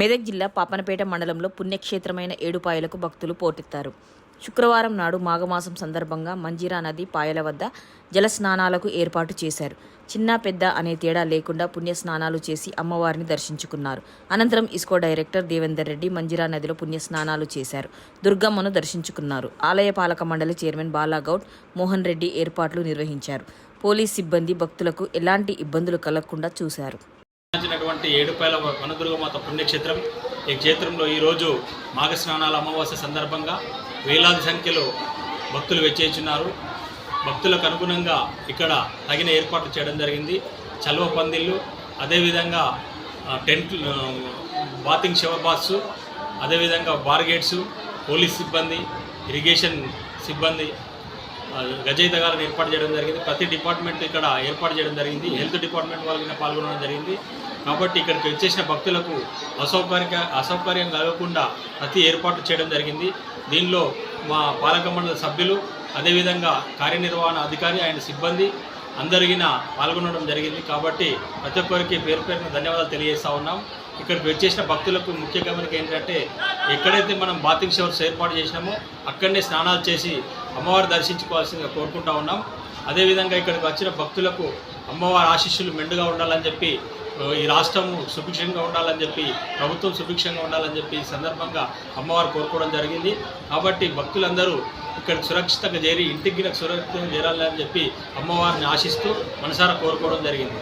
మెదక్ జిల్లా పాపనపేట మండలంలో పుణ్యక్షేత్రమైన ఏడుపాయలకు భక్తులు పోటెత్తారు. శుక్రవారం నాడు మాఘమాసం సందర్భంగా మంజీరా నది పాయల వద్ద జల స్నానాలకు ఏర్పాటు చేశారు. చిన్న పెద్ద అనే తేడా లేకుండా పుణ్య స్నానాలు చేసి అమ్మవారిని దర్శించుకున్నారు. అనంతరం ఇస్కో డైరెక్టర్ దేవేందర్ రెడ్డి మంజీరా నదిలో పుణ్య స్నానాలు చేశారు. దుర్గమ్మను దర్శించుకున్నారు. ఆలయ పాలక మండలి చైర్మన్ బాలాగౌడ్ మోహన్ రెడ్డి ఏర్పాట్లు నిర్వహించారు. పోలీస్ సిబ్బంది భక్తులకు ఎలాంటి ఇబ్బందులు కలగకుండా చూశారు. సంబంధించినటువంటి ఏడుపాయల వనదుర్గమాత పుణ్యక్షేత్రం ఈ క్షేత్రంలో ఈరోజు మాఘస్నానాల అమావాస్య సందర్భంగా వేలాది సంఖ్యలో భక్తులు వెచ్చేస్తున్నారు. భక్తులకు అనుగుణంగా ఇక్కడ తగిన ఏర్పాట్లు చేయడం జరిగింది. చల్వ పందిళ్ళు అదేవిధంగా టెంట్ బాతింగ్ షవర్ అదేవిధంగా బార్గేట్స్ పోలీస్ సిబ్బంది ఇరిగేషన్ సిబ్బంది ఆ, గారిని ఏర్పాటు చేయడం జరిగింది. ప్రతి డిపార్ట్మెంట్ ఇక్కడ ఏర్పాటు చేయడం జరిగింది. హెల్త్ డిపార్ట్మెంట్ వాళ్ళకి పాల్గొనడం జరిగింది. కాబట్టి ఇక్కడికి వచ్చేసిన భక్తులకు అసౌకర్య అసౌకర్యం కలగకుండా ప్రతి ఏర్పాటు చేయడం జరిగింది. దీనిలో మా పాలక మండలి సభ్యులు అదేవిధంగా కార్యనిర్వహణ అధికారి ఆయన సిబ్బంది అందరిగిన పాల్గొనడం జరిగింది. కాబట్టి ప్రతి ఒక్కరికి పేరు పేరున ధన్యవాదాలు తెలియజేస్తా ఉన్నాం. ఇక్కడికి వచ్చేసిన భక్తులకు ముఖ్య గమనిక ఏంటంటే ఎక్కడైతే మనం బాతింగ్ షవర్స్ ఏర్పాటు చేసినామో అక్కడనే స్నానాలు చేసి అమ్మవారు దర్శించుకోవాల్సిందిగా కోరుకుంటా ఉన్నాం. అదేవిధంగా ఇక్కడికి వచ్చిన భక్తులకు అమ్మవారి ఆశీస్సులు మెండుగా ఉండాలని చెప్పి ఈ రాష్ట్రము సుభిక్షంగా ఉండాలని చెప్పి ప్రభుత్వం సుభిక్షంగా ఉండాలని చెప్పి ఈ సందర్భంగా అమ్మవారు కోరుకోవడం జరిగింది. కాబట్టి భక్తులందరూ ఇక్కడ సురక్షితంగా చేరి ఇంటికి సురక్షితంగా చేరాలని చెప్పి అమ్మవారిని ఆశిస్తూ మనసారా కోరుకోవడం జరిగింది.